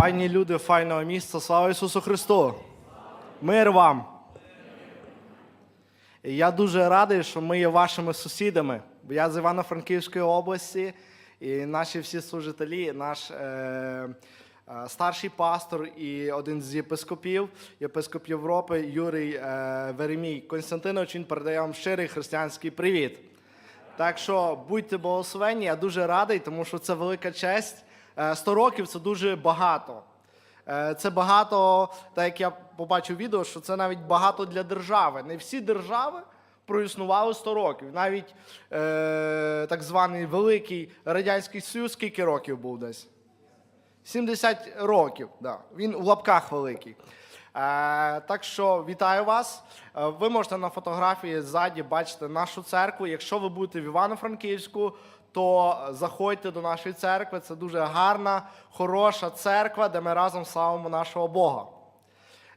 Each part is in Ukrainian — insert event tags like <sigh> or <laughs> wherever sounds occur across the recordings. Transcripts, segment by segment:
Файні люди, файного місця, слава Ісусу Христу! Мир вам! Я дуже радий, що ми є вашими сусідами. Я з Івано-Франківської області, і наші всі служителі, наш е, е, старший пастор і один з єпископів, єпископ Європи Юрій е, Веремій Константинович, він передає вам щирий християнський привіт. Так що будьте благословені, я дуже радий, тому що це велика честь. Е, 100 років це дуже багато. Е, Це багато, так як я побачив відео, що це навіть багато для держави. Не всі держави проіснували 100 років. Навіть е, так званий Великий Радянський Союз скільки років був десь? 70 років, да. він у лапках великий. Е, так що вітаю вас. Е, ви можете на фотографії ззаді бачити нашу церкву. Якщо ви будете в Івано-Франківську, то заходьте до нашої церкви. Це дуже гарна, хороша церква, де ми разом славимо нашого Бога.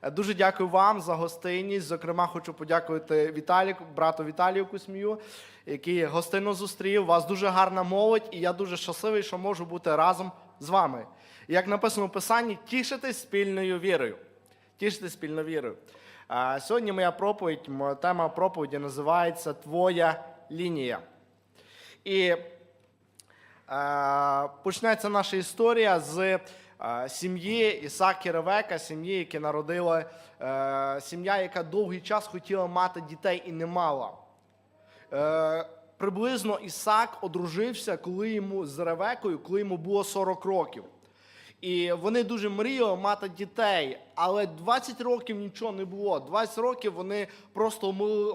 Е, Дуже дякую вам за гостинність. Зокрема, хочу подякувати Віталію, брату Віталію Кусмію, який гостинно зустрів. Вас дуже гарна молодь, і я дуже щасливий, що можу бути разом з вами. Як написано в Писанні, тішитись спільною вірою. Тішитись спільною вірою. Сьогодні моя проповідь, моя тема проповіді називається Твоя лінія. І Е, Почнеться наша історія з е, сім'ї Ісаки Ревека, сім'ї, які народила е, сім'я, яка довгий час хотіла мати дітей і не мала. Е, Приблизно Ісак одружився, коли йому з Ревекою, коли йому було 40 років. І вони дуже мріяли мати дітей, але 20 років нічого не було. 20 років вони просто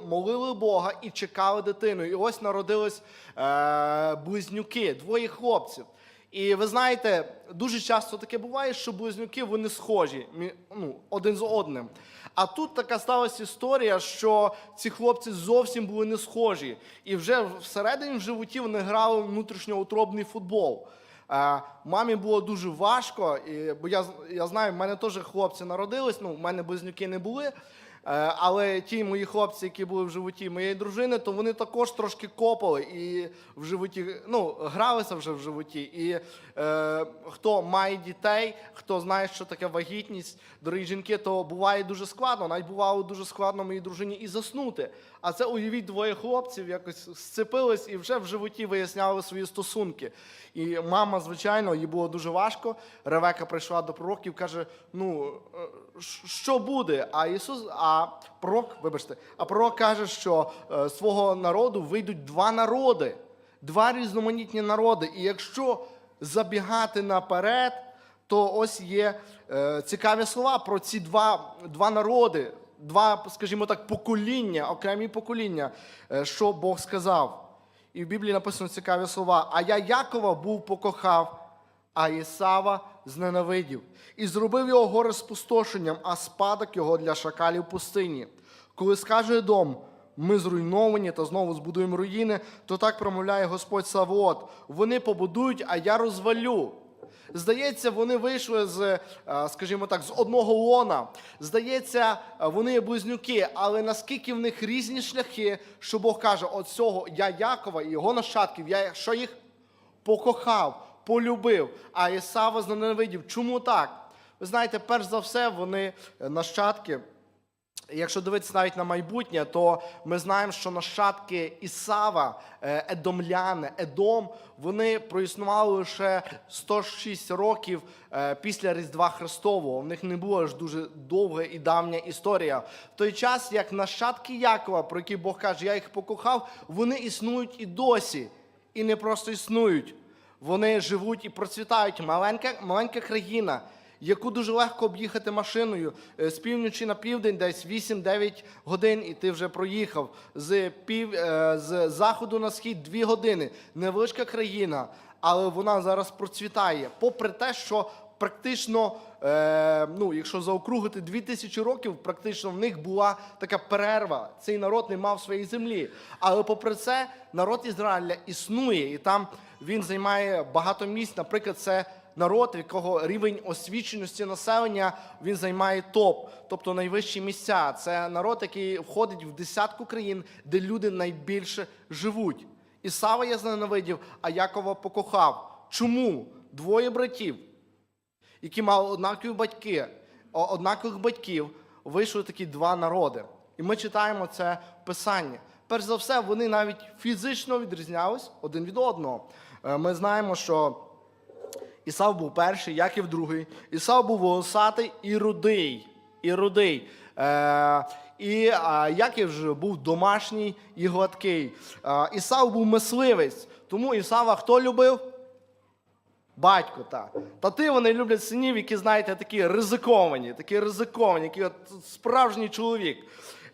молили, Бога і чекали дитину. І ось народились е, близнюки, двоє хлопців. І ви знаєте, дуже часто таке буває, що близнюки вони схожі ну, один з одним. А тут така сталася історія, що ці хлопці зовсім були не схожі. І вже всередині в животі вони грали внутрішньоутробний футбол. Е, Мамі було дуже важко, бо я, я знаю, в мене теж хлопці народились, ну, в мене близнюки не були. Е, Але ті мої хлопці, які були в животі моєї дружини, то вони також трошки копали і в животі, ну, гралися вже в животі. І е, хто має дітей, хто знає, що таке вагітність, дорогі жінки, то буває дуже складно. Навіть бувало дуже складно моїй дружині і заснути. А це уявіть двоє хлопців, якось сцепились і вже в животі виясняли свої стосунки. І мама, звичайно, їй було дуже важко. Ревека прийшла до пророків, каже: ну е, що буде? А Ісус, а пророк, вибачте, а пророк каже, що е, свого народу вийдуть два народи, два різноманітні народи. І якщо забігати наперед, то ось є е, цікаві слова про ці два, два народи, два, скажімо так, покоління, окремі покоління, е, що Бог сказав. І в Біблії написано цікаві слова. А я Якова був покохав, а Ісава зненавидів. І зробив його горе спустошенням, а спадок його для шакалів пустині. Коли скаже дом, ми зруйновані та знову збудуємо руїни, то так промовляє Господь Савоот. Вони побудують, а я розвалю. Здається, вони вийшли з, е, скажімо так, з одного лона. Здається, вони є близнюки, але наскільки в них різні шляхи, що Бог каже: от цього я Якова і його нащадків, я що їх покохав, полюбив, а Ісава зненавидів. Чому так? Ви знаєте, перш за все, вони е, нащадки. Якщо дивитися навіть на майбутнє, то ми знаємо, що нащадки Ісава, е, Едомляни, Едом, вони проіснували лише 106 років е, після Різдва Христового. В них не була ж дуже довга і давня історія. В той час, як нащадки Якова, про які Бог каже, я їх покохав, вони існують і досі, і не просто існують. Вони живуть і процвітають. Маленька, маленька країна, яку дуже легко об'їхати машиною Е, з півночі на південь, десь 8-9 годин, і ти вже проїхав. З, пів, е, з заходу на схід 2 години. Невеличка країна, але вона зараз процвітає. Попри те, що практично, е, ну, якщо заокругити 2000 років, практично в них була така перерва. Цей народ не мав своєї землі. Але попри це, народ Ізраїля існує, і там він займає багато місць. Наприклад, це народ, в якого рівень освіченості населення він займає топ, тобто найвищі місця. Це народ, який входить в десятку країн, де люди найбільше живуть. Ісава я зненавидів, а Якова покохав. Чому? Двоє братів, які мали однакові батьки, однакових батьків, вийшли такі два народи. І ми читаємо це в Писанні. Перш за все, вони навіть фізично відрізнялись один від одного. Е, Ми знаємо, що Ісав був перший, Яків другий. Ісав був волосатий і рудий. І рудий. Е, і Яків ж був домашній і гладкий. Е, Ісав був мисливець. Тому Ісава хто любив? Батько, так. Тати вони люблять синів, які, знаєте, такі ризиковані, такі ризиковані, які от справжній чоловік.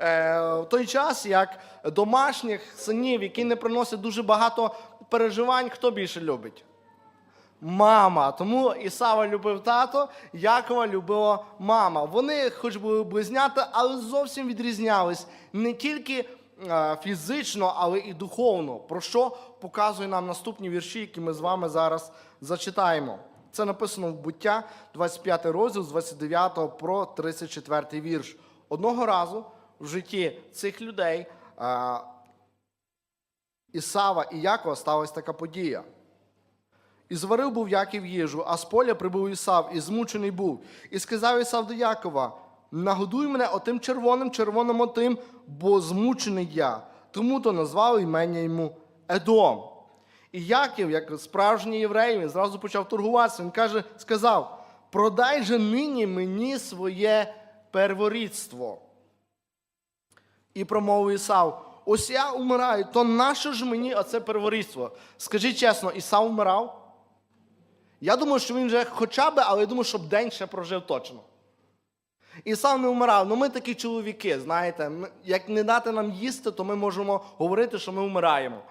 Е, в той час, як домашніх синів, які не приносять дуже багато переживань, хто більше любить? Мама. Тому Ісава любив тато, Якова любила мама. Вони, хоч були близнята, але зовсім відрізнялись не тільки е, фізично, але і духовно. Про що показує нам наступні вірші, які ми з вами зараз зачитаємо. Це написано в буття, 25 розділ з 29 про 34 вірш. Одного разу в житті цих людей Ісава і Якова сталася така подія. І зварив був Яків їжу, а з поля прибув Ісав, і змучений був. І сказав Ісав до Якова: нагодуй мене отим червоним, червоним отим, бо змучений я. Тому то назвав імення йому Едом. І Яків, як справжній єврей, він зразу почав торгуватися. Він каже, сказав: продай же нині мені своє перворідство. І промовив Ісав: ось я умираю, то наше ж мені оце перворідство? Скажіть чесно, Ісав вмирав? Я думаю, що він вже хоча б, але я думаю, щоб день ще прожив точно. І не вмирав. Ну ми такі чоловіки, знаєте, як не дати нам їсти, то ми можемо говорити, що ми вмираємо.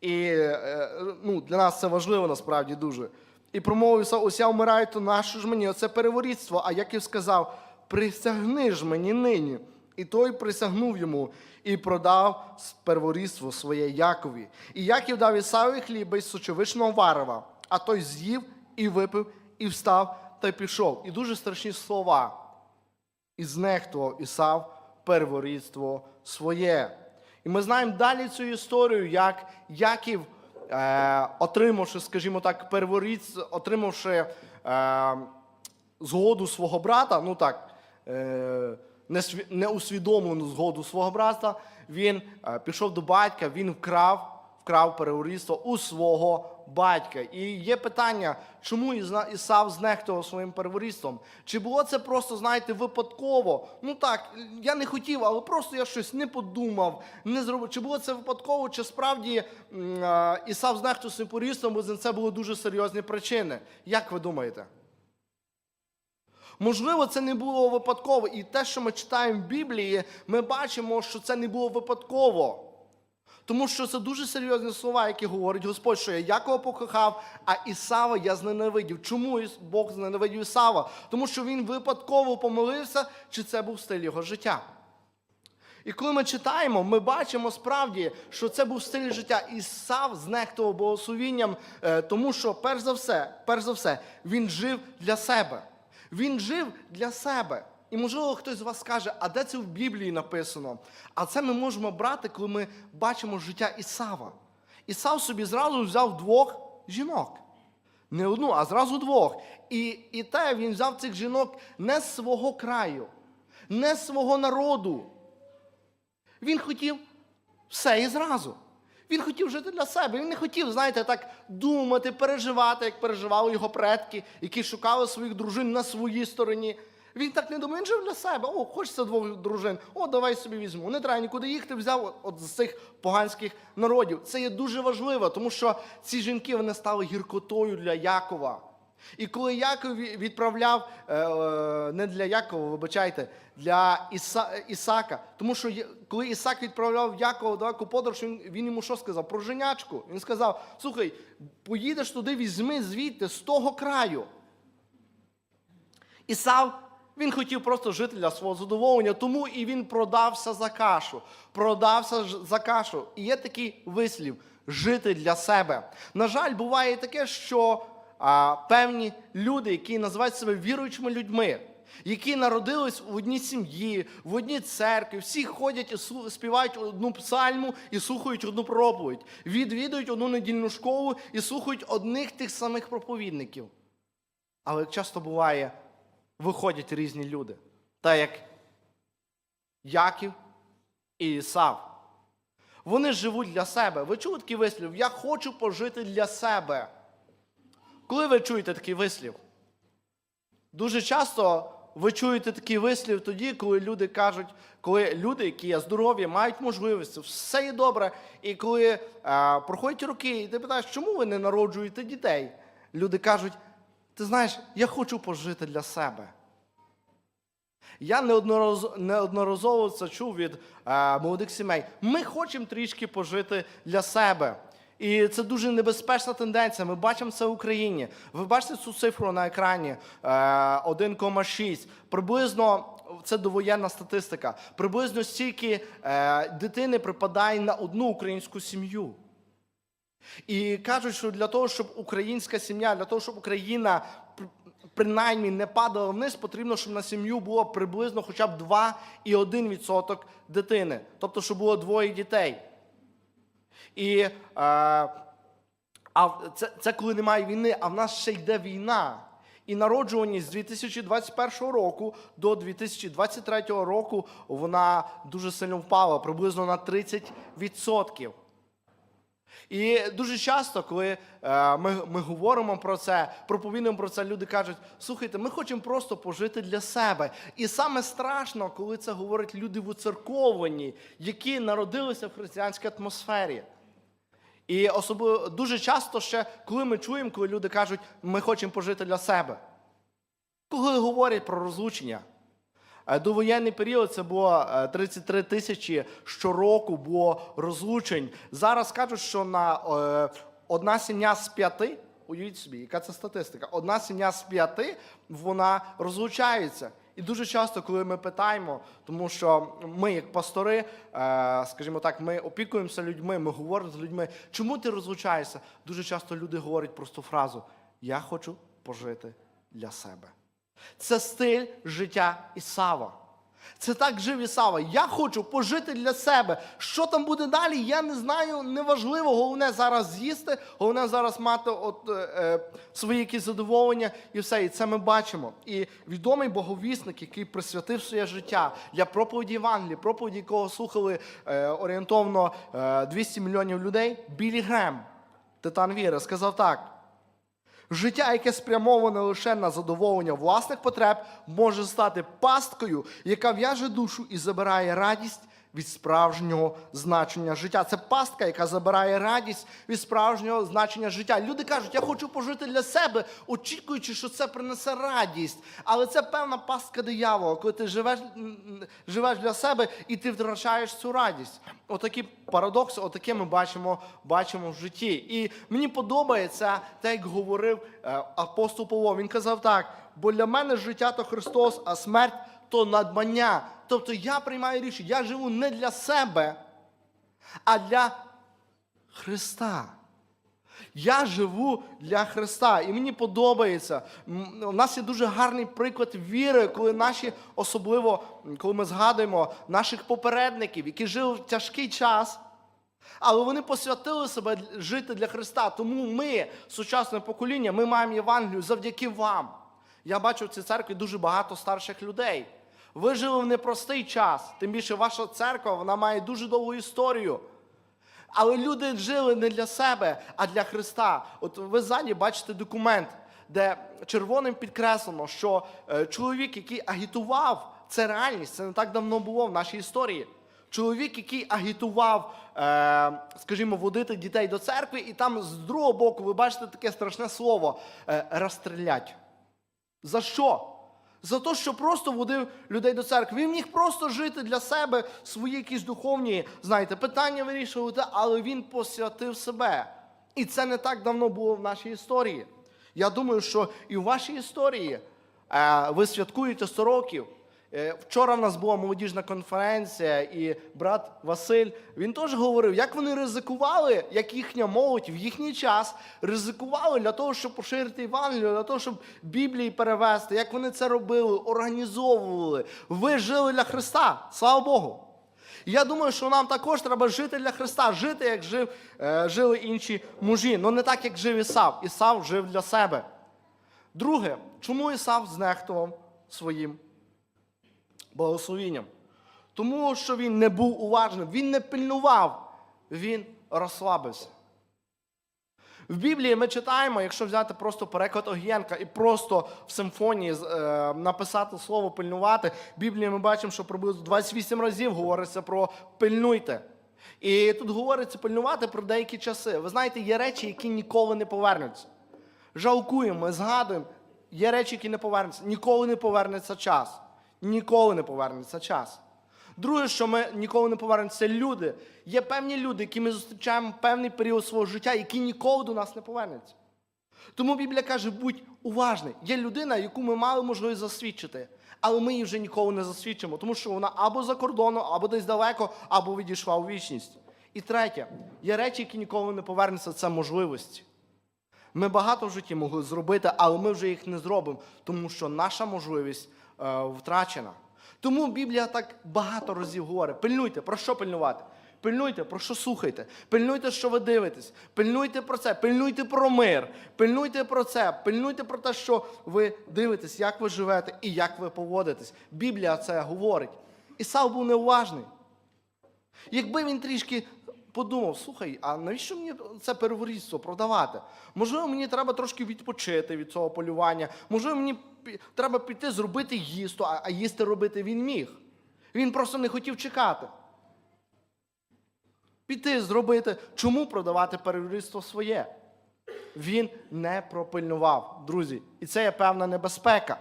І е, ну, для нас це важливо насправді дуже. І промовив Ісав, ось я вмираю, то наше ж мені, оце переворітство. А Яків сказав: присягни ж мені нині. І той присягнув йому і продав перворідство своє Якові. І Яків дав Ісаві хліба із сочовичного варева, а той з'їв і випив, і встав та й пішов. І дуже страшні слова. І знехтував Ісав перворідство своє. Ми знаємо далі цю історію, як Яків, е, отримавши, скажімо так, перворідство, отримавши е, згоду свого брата, ну так, е, неусвідомлену згоду свого брата, він е, пішов до батька, він вкрав, вкрав перворідство у свого батька. І є питання, чому Ісав знехтував своїм перворідством? Чи було це просто, знаєте, випадково? Ну так, я не хотів, але просто я щось не подумав, не зробив. Чи було це випадково, чи справді Ісав знехтував своїм перворідством, бо за це були дуже серйозні причини? Як ви думаєте? Можливо, це не було випадково. І те, що ми читаємо в Біблії, ми бачимо, що це не було випадково. Тому що це дуже серйозні слова, які говорить Господь, що я Якова покохав, а Ісава я зненавидів. Чому Бог зненавидів Ісава? Тому що він випадково помилився, чи це був стиль його життя. І коли ми читаємо, ми бачимо справді, що це був стиль життя. Ісав знехтував богословінням, е, тому що, перш за все, перш за все, він жив для себе. Він жив для себе. І можливо, хтось з вас скаже, а де це в Біблії написано? А це ми можемо брати, коли ми бачимо життя Ісава. Ісав собі зразу взяв двох жінок. Не одну, а зразу двох. І, і те він взяв цих жінок не з свого краю, не з свого народу. Він хотів все і зразу. Він хотів жити для себе. Він не хотів, знаєте, так думати, переживати, як переживали його предки, які шукали своїх дружин на своїй стороні. Він так не думав, він жив для себе. О, хочеться двох дружин. О, давай собі візьму. Не треба нікуди їхати, взяв от з цих поганських народів. Це є дуже важливо, тому що ці жінки вони стали гіркотою для Якова. І коли Яков відправляв е, е, не для Якова, вибачайте, для Іса, Ісака, тому що коли Ісак відправляв Якова далеку подорож, він, він йому що сказав? Про женячку. Він сказав: слухай, поїдеш туди, візьми звідти з того краю. Ісав, він хотів просто жити для свого задоволення, тому і він продався за кашу. Продався за кашу. І є такий вислів жити для себе. На жаль, буває таке, що а, певні люди, які називають себе віруючими людьми, які народились в одній сім'ї, в одній церкві, всі ходять і співають одну псальму і слухають одну проповідь, відвідують одну недільну школу і слухають одних тих самих проповідників. Але як часто буває, виходять різні люди, так як Яків і Ісав. Вони живуть для себе. Ви чули такий вислів? Я хочу пожити для себе. Коли ви чуєте такий вислів? Дуже часто ви чуєте такий вислів тоді, коли люди кажуть, коли люди, які є здорові, мають можливості, все є добре. І коли е, проходять роки, і ти питаєш, чому ви не народжуєте дітей? Люди кажуть, ти знаєш, я хочу пожити для себе. Я неодноразово, це чув від е, молодих сімей. Ми хочемо трішки пожити для себе. І це дуже небезпечна тенденція. Ми бачимо це в Україні. Ви бачите цю цифру на екрані е, 1,6. Приблизно це довоєнна статистика. Приблизно стільки е, дитини припадає на одну українську сім'ю. І кажуть, що для того, щоб українська сім'я, для того, щоб Україна принаймні не падала вниз, потрібно, щоб на сім'ю було приблизно хоча б 2,1% дитини. Тобто, щоб було двоє дітей. І е, а це, це коли немає війни, а в нас ще йде війна. І народжуваність з 2021 року до 2023 року вона дуже сильно впала, приблизно на 30%. І дуже часто, коли е, ми, ми говоримо про це, проповідуємо про це, люди кажуть: слухайте, ми хочемо просто пожити для себе. І саме страшно, коли це говорять люди уцерковані, які народилися в християнській атмосфері. І особливо дуже часто ще, коли ми чуємо, коли люди кажуть, ми хочемо пожити для себе. Коли говорять про розлучення, Довоєнний період це було е, 33 тисячі щороку було розлучень. Зараз кажуть, що на е, одна сім'я з п'яти, уявіть собі, яка це статистика? Одна сім'я з п'яти вона розлучається. І дуже часто, коли ми питаємо, тому що ми, як пастори, е, скажімо так, ми опікуємося людьми, ми говоримо з людьми, чому ти розлучаєшся? Дуже часто люди говорять просту фразу: Я хочу пожити для себе. Це стиль життя Ісава. Це так жив Ісава. Я хочу пожити для себе. Що там буде далі, я не знаю, неважливо. Головне зараз з'їсти, головне зараз мати от, е, е, свої якісь задоволення і все. І це ми бачимо. І відомий боговісник, який присвятив своє життя для проповіді Євангелії, проповіді якого слухали е, орієнтовно е, 200 мільйонів людей, Білі Грем, титан віри, сказав так. Життя, яке спрямоване лише на задоволення власних потреб, може стати пасткою, яка в'яже душу і забирає радість від справжнього значення життя. Це пастка, яка забирає радість від справжнього значення життя. Люди кажуть, я хочу пожити для себе, очікуючи, що це принесе радість. Але це певна пастка диявола, коли ти живеш, живеш для себе і ти втрачаєш цю радість. Отакі парадокси, отаке ми бачимо, бачимо в житті. І мені подобається те, як говорив е, апостол Павло. Він казав так: бо для мене життя то Христос, а смерть то надбання. Тобто я приймаю рішення, я живу не для себе, а для Христа. Я живу для Христа, і мені подобається. У нас є дуже гарний приклад віри, коли наші, особливо коли ми згадуємо наших попередників, які жили в тяжкий час, але вони посвятили себе жити для Христа. Тому ми, сучасне покоління, ми маємо Євангелію завдяки вам. Я бачу в цій церкві дуже багато старших людей. Ви жили в непростий час, тим більше ваша церква вона має дуже довгу історію. Але люди жили не для себе, а для Христа. От ви ззаді бачите документ, де червоним підкреслено, що е, чоловік, який агітував, це реальність, це не так давно було в нашій історії. Чоловік, який агітував, е, скажімо, водити дітей до церкви, і там з другого боку ви бачите таке страшне слово е, розстрілять. За що? За те, що просто водив людей до церкви. Він міг просто жити для себе свої якісь духовні, знаєте, питання вирішувати, але він посвятив себе. І це не так давно було в нашій історії. Я думаю, що і в вашій історії е, ви святкуєте 100 років. Е, Вчора в нас була молодіжна конференція, і брат Василь він теж говорив, як вони ризикували, як їхня молодь в їхній час ризикували для того, щоб поширити Євангелію, для того, щоб Біблії перевести, як вони це робили, організовували. Ви жили для Христа, слава Богу. І Я думаю, що нам також треба жити для Христа, жити, як жив, е, жили інші мужі. Ну не так, як жив Ісав. Ісав жив для себе. Друге, чому Ісав знехтував своїм благословінням? Тому що він не був уважним, він не пильнував, він розслабився. В Біблії ми читаємо, якщо взяти просто переклад Огієнка і просто в симфонії е, написати слово пильнувати, в Біблії ми бачимо, що приблизно 28 разів говориться про пильнуйте. І тут говориться пильнувати про деякі часи. Ви знаєте, є речі, які ніколи не повернуться. Жалкуємо, ми згадуємо, є речі, які не повернуться. Ніколи не повернеться час. Ніколи не повернеться час. Друге, що ми ніколи не повернемося, це люди. Є певні люди, які ми зустрічаємо певний період свого життя, які ніколи до нас не повернуться. Тому Біблія каже, будь уважний. Є людина, яку ми мали можливість засвідчити, але ми її вже ніколи не засвідчимо, тому що вона або за кордоном, або десь далеко, або відійшла у вічність. І третє, є речі, які ніколи не повернуться, це можливості. Ми багато в житті могли зробити, але ми вже їх не зробимо, тому що наша можливість втрачена. Тому Біблія так багато разів говорить: пильнуйте, про що пильнувати? Пильнуйте, про що слухайте, пильнуйте, що ви дивитесь, пильнуйте про це, пильнуйте про мир, пильнуйте про це, пильнуйте про те, що ви дивитесь, як ви живете і як ви поводитесь. Біблія це говорить. Ісав був неуважний. Якби він трішки подумав, слухай, а навіщо мені це переворізство продавати? Можливо, мені треба трошки відпочити від цього полювання. Можливо, мені треба піти зробити їсти, а, їсти робити він міг. Він просто не хотів чекати. Піти зробити. Чому продавати переворізство своє? Він не пропильнував, друзі. І це є певна небезпека.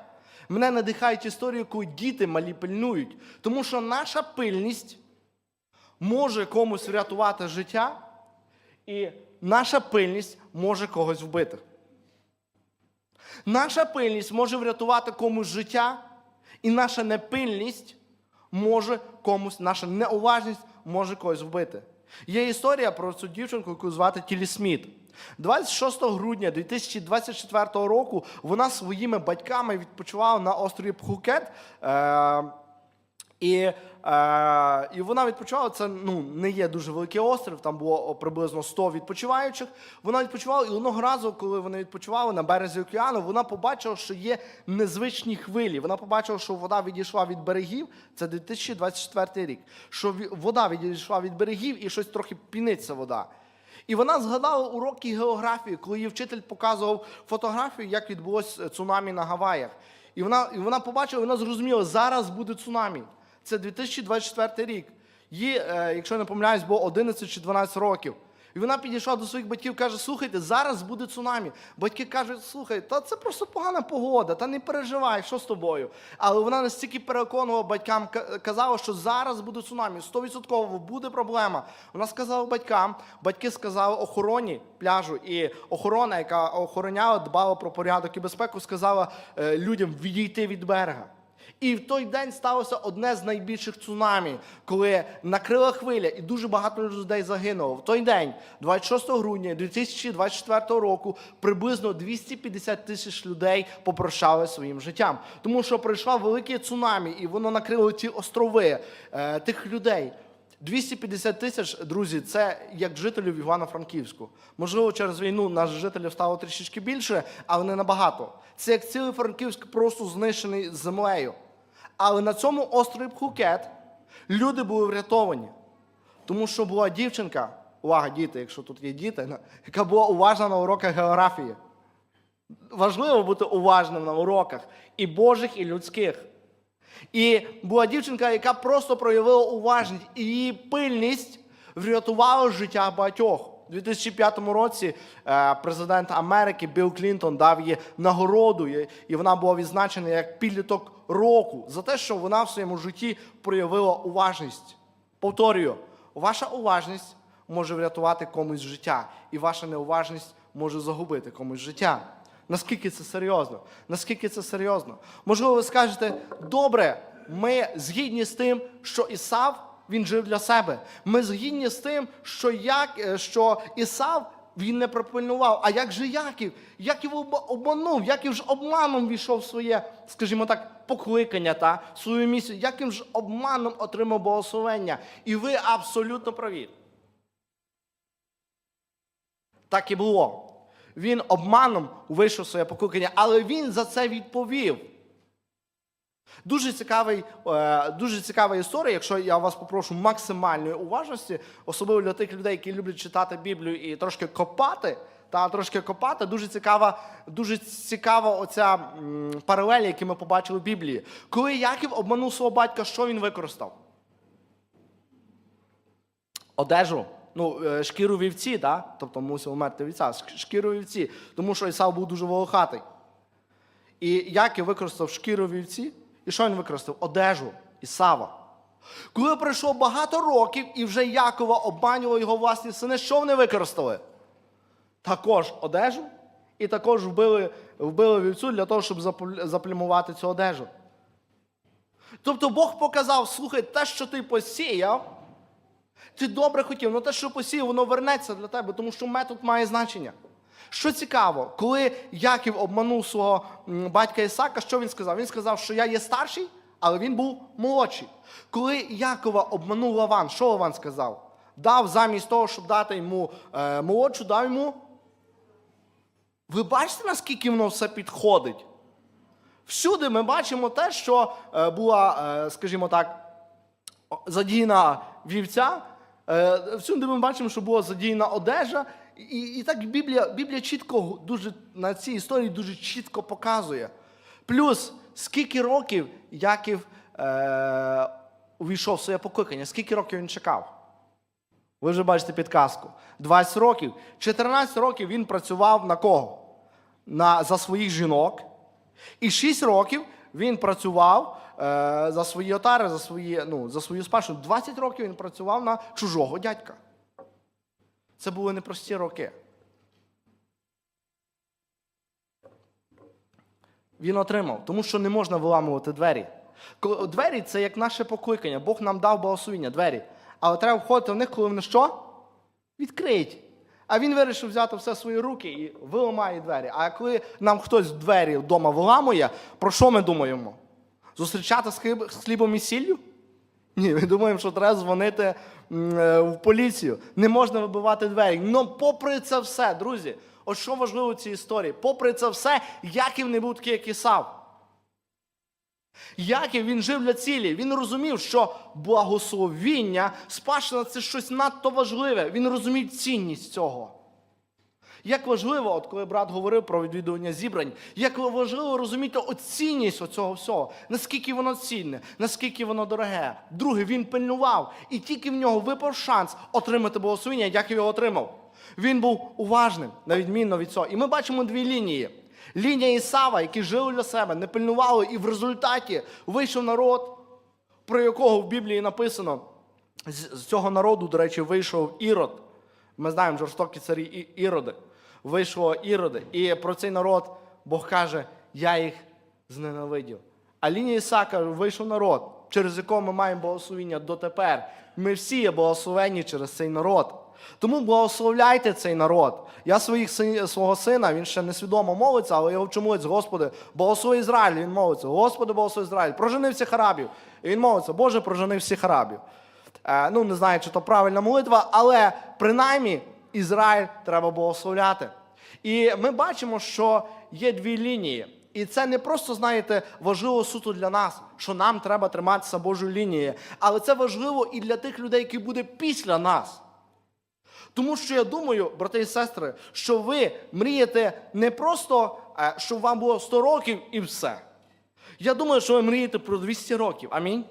Мене надихають історії, коли діти малі пильнують. Тому що наша пильність може комусь врятувати життя, і наша пильність може когось вбити. Наша пильність може врятувати комусь життя, і наша непильність може комусь, наша неуважність може когось вбити. Є історія про цю дівчинку, яку звати Тілі Сміт. 26 грудня 2024 року вона своїми батьками відпочивала на острові Пхукет. Е- і, е, і вона відпочивала. Це ну, не є дуже великий острів, там було приблизно 100 відпочиваючих. Вона відпочивала, і одного разу, коли вони відпочивали на березі океану, вона побачила, що є незвичні хвилі. Вона побачила, що вода відійшла від берегів. Це 2024 рік. Що вода відійшла від берегів і щось трохи піниться вода. І вона згадала уроки географії, коли її вчитель показував фотографію, як відбулось е, цунамі на Гаваях. І вона, і вона побачила, вона зрозуміла, зараз буде цунамі. Це 2024 рік. Їй, е, якщо не помиляюсь, було 11 чи 12 років. І вона підійшла до своїх батьків, каже: слухайте, зараз буде цунамі. Батьки кажуть, слухай, та це просто погана погода, та не переживай, що з тобою. Але вона настільки переконувала батькам, казала, що зараз буде цунамі, 100% буде проблема. Вона сказала батькам, батьки сказали охороні пляжу, і охорона, яка охороняла, дбала про порядок і безпеку, сказала е, людям відійти від берега. І в той день сталося одне з найбільших цунамі, коли накрила хвиля, і дуже багато людей загинуло. В той день, 26 грудня 2024 року, приблизно 250 тисяч людей попрощали своїм життям. Тому що прийшла велике цунамі, і воно накрило ті острови е, тих людей. 250 тисяч, друзі, це як жителів Івано-Франківську. Можливо, через війну наших жителів стало трішечки більше, але не набагато. Це як цілий Франківськ просто знищений землею. Але на цьому острові Пхукет люди були врятовані. Тому що була дівчинка, увага, діти, якщо тут є діти, <laughs> яка була уважна на уроках географії. Важливо бути уважним на уроках і Божих, і людських. І була дівчинка, яка просто проявила уважність, і її пильність врятувала життя багатьох. У 2005 році е, президент Америки Білл Клінтон дав їй нагороду, і- вона була відзначена як підліток року за те, що вона в своєму житті проявила уважність. Повторюю, ваша уважність може врятувати комусь життя, і ваша неуважність може загубити комусь життя. Наскільки це серйозно? Наскільки це серйозно? Можливо, ви скажете, добре, ми згідні з тим, що Ісав він жив для себе. Ми згідні з тим, що як е, що Ісав він не пропильнував. А як же Яків? Яків об- обманув, Яків ж обманом війшов в своє, скажімо так, покликання та свою місію. Яким ж обманом отримав благословення. І ви абсолютно праві. Так і було. Він обманом вийшов своє покликання, але він за це відповів. Дуже цікавий, е, дуже цікава історія, якщо я вас попрошу максимальної уважності, особливо для тих людей, які люблять читати Біблію і трошки копати. Та трошки копати, дуже цікава, дуже цікава оця паралель, яку ми побачили в Біблії. Коли Яків обманув свого батька, що він використав? Одежу. Ну, е, шкіру вівці, да? тобто мусив вмерти вівця, шкіру вівці, тому що Ісав був дуже волохатий. І Яків використав шкіру вівці, і що він використав? Одежу Ісава. Коли пройшло багато років, і вже Якова обманювали його власні сини, що вони використали? Також одежу, і також вбили, вбили вівцю для того, щоб запл- заплямувати цю одежу. Тобто Бог показав, слухай, те, що ти посіяв, ти добре хотів, але те, що посіяв, воно вернеться для тебе, тому що метод має значення. Що цікаво, коли Яків обманув свого батька Ісака, що він сказав? Він сказав, що я є старший, але він був молодший. Коли Якова обманув Лаван, що Лаван сказав? Дав замість того, щоб дати йому е, молодшу, дав йому. Ви бачите, наскільки воно все підходить? Всюди ми бачимо те, що е, була, е, скажімо так, задіяна вівця. Е, Всюди ми бачимо, що була задіяна одежа. І, і так Біблія, Біблія чітко дуже на цій історії дуже чітко показує. Плюс, скільки років Яків е, увійшов в своє покликання, скільки років він чекав? Ви вже бачите підказку. 20 років. 14 років він працював на кого? На, за своїх жінок. І 6 років він працював е, за свої отари, за, свої, ну, за свою спадщину. 20 років він працював на чужого дядька. Це були непрості роки. Він отримав, тому що не можна виламувати двері. Двері це як наше покликання. Бог нам дав благословіння, двері. Але треба входити в них, коли вони що? Відкриті. А він вирішив взяти все в свої руки і виламає двері. А коли нам хтось двері вдома виламує, про що ми думаємо? Зустрічати з хлібом і сіллю? Ні, ми думаємо, що треба дзвонити е, в поліцію. Не можна вибивати двері. Ну, попри це все, друзі, от що важливо в цій історії, попри це все, Яків не був такий, як Ісав. Яків він жив для цілі. Він розумів, що благословіння, спадщина це щось надто важливе. Він розумів цінність цього. Як важливо, от коли брат говорив про відвідування зібрань, як важливо розуміти оцінність оцього всього, наскільки воно цінне, наскільки воно дороге. Друге, він пильнував, і тільки в нього випав шанс отримати благословення, як його отримав. Він був уважним, на відмінно від цього. І ми бачимо дві лінії. Лінія Ісава, які жили для себе, не пильнували, і в результаті вийшов народ, про якого в Біблії написано. З цього народу, до речі, вийшов Ірод. Ми знаємо жорстокі царі Іроди. Вийшло Іроди. І про цей народ Бог каже: Я їх зненавидів. А лінія Ісака вийшов народ, через якого ми маємо благословіння дотепер. Ми всі є благословені через цей народ. Тому благословляйте цей народ. Я своїх свого сина, він ще несвідомо молиться, але його молиться, Господи, благослови Ізраїль, він молиться. Господи, благослови Ізраїль, прожени всіх арабів. І він молиться, Боже, прожени всіх арабів. Е, ну, не знаю, чи то правильна молитва, але принаймні Ізраїль треба благословляти. І ми бачимо, що є дві лінії. І це не просто, знаєте, важливо суто для нас, що нам треба триматися Божої лінії, але це важливо і для тих людей, які буде після нас. Тому що я думаю, брати і сестри, що ви мрієте не просто, е, щоб вам було 100 років і все. Я думаю, що ви мрієте про 200 років. Амінь.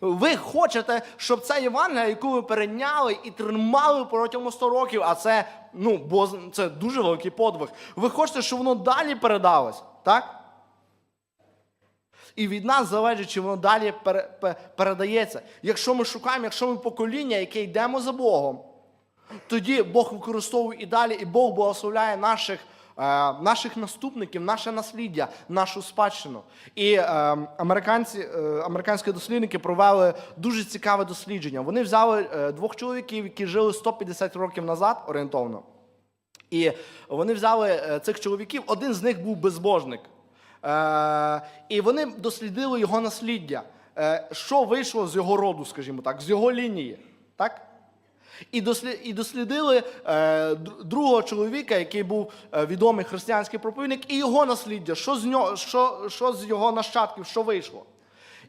Ви хочете, щоб ця Євангелія, яку ви перейняли і тримали протягом 100 років, а це, ну, бо це дуже великий подвиг. Ви хочете, щоб воно далі передалось, так? І від нас залежить, чи воно далі передається. Якщо ми шукаємо, якщо ми покоління, яке йдемо за Богом, тоді Бог використовує і далі, і Бог благословляє наших, наших наступників, наше насліддя, нашу спадщину. І е, американці, е, американські дослідники провели дуже цікаве дослідження. Вони взяли е, двох чоловіків, які жили 150 років назад орієнтовно. І вони взяли е, цих чоловіків, один з них був безбожник. Е, і вони дослідили його насліддя, е, що вийшло з його роду, скажімо так, з його лінії. Так? І дослі- і дослідили е, другого чоловіка, який був е, відомий християнський проповідник, і його насліддя, що з, нього, що, що з його нащадків, що вийшло.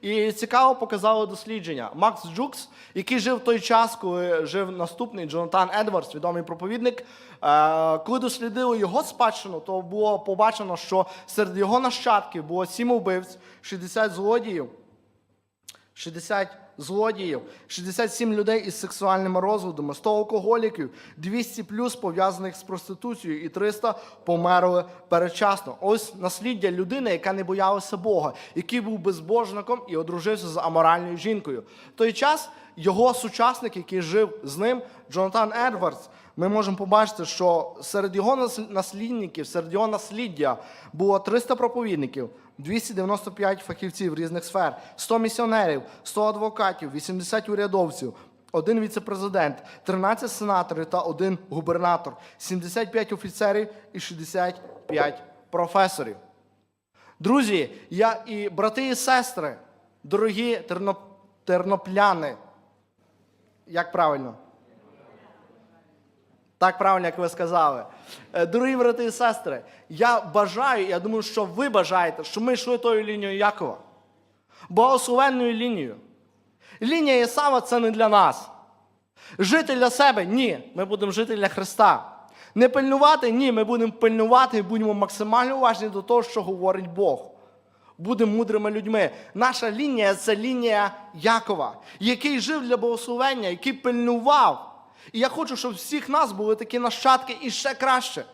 І цікаво показало дослідження. Макс Джукс, який жив в той час, коли жив наступний Джонатан Едвардс, відомий проповідник. е, Коли дослідили його спадщину, то було побачено, що серед його нащадків було 7 вбивць, 60 злодіїв, 60 злодіїв, 67 людей із сексуальними розводами, 100 алкоголіків, 200 плюс пов'язаних з проституцією і 300 померли передчасно. Ось насліддя людини, яка не боялася Бога, який був безбожником і одружився з аморальною жінкою. В той час його сучасник, який жив з ним, Джонатан Едвардс, ми можемо побачити, що серед його нас- наслідників, серед його насліддя було 300 проповідників, 295 фахівців різних сфер, 100 місіонерів, 100 адвокатів, 80 урядовців, один віцепрезидент, 13 сенаторів та один губернатор, 75 офіцерів і 65 професорів. Друзі, я і брати і сестри, дорогі терно- тернопляни. Як правильно? Так правильно, як ви сказали. Е, Дорогі брати і сестри, я бажаю, я думаю, що ви бажаєте, щоб ми йшли тою лінією Якова. Благословенною лінією. Лінія Єсава це не для нас. Жити для себе ні. Ми будемо жити для Христа. Не пильнувати ні, ми будемо пильнувати і будемо максимально уважні до того, що говорить Бог. Будемо мудрими людьми. Наша лінія це лінія Якова, який жив для благословення, який пильнував. І я хочу, щоб всіх нас були такі нащадки і ще краще.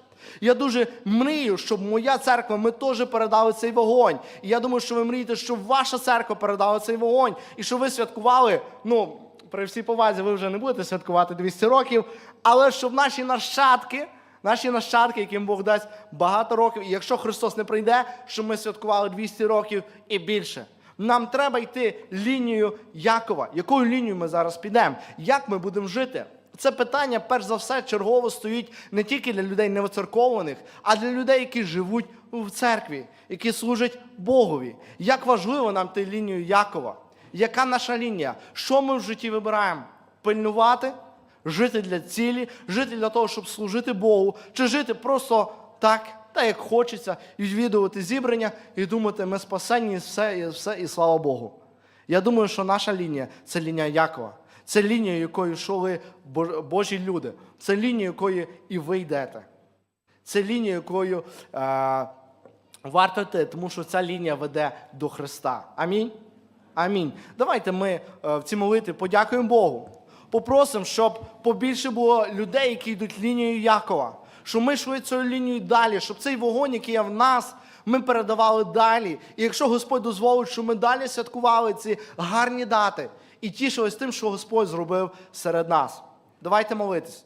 Я дуже мрію, щоб моя церква, ми теж передали цей вогонь. І я думаю, що ви мрієте, щоб ваша церква передала цей вогонь. І щоб ви святкували, ну, при всій повазі, ви вже не будете святкувати 200 років, але щоб наші нащадки, наші нащадки, яким Бог дасть багато років, і якщо Христос не прийде, щоб ми святкували 200 років і більше. Нам треба йти лінією Якова. Якою лінією ми зараз підемо? Як ми будемо жити? Це питання, перш за все, чергово стоїть не тільки для людей невоцеркованих, а для людей, які живуть в церкві, які служать Богові. Як важливо нам йти лінією Якова? Яка наша лінія? Що ми в житті вибираємо? Пильнувати, жити для цілі, жити для того, щоб служити Богу, чи жити просто так, так як хочеться, і відвідувати зібрання і думати, ми спасені, і все, і все, і слава Богу. Я думаю, що наша лінія це лінія Якова. Це лінія, якою йшли Бож- Божі люди. Це лінія, якою і ви йдете. Це лінія, якою е, варто йти, тому що ця лінія веде до Христа. Амінь. Амінь. Давайте ми е, в цій молитві подякуємо Богу. Попросимо, щоб побільше було людей, які йдуть лінією Якова. Щоб ми йшли цією лінією далі, щоб цей вогонь, який є в нас, ми передавали далі. І якщо Господь дозволить, щоб ми далі святкували ці гарні дати і тішились тим, що Господь зробив серед нас. Давайте молитись.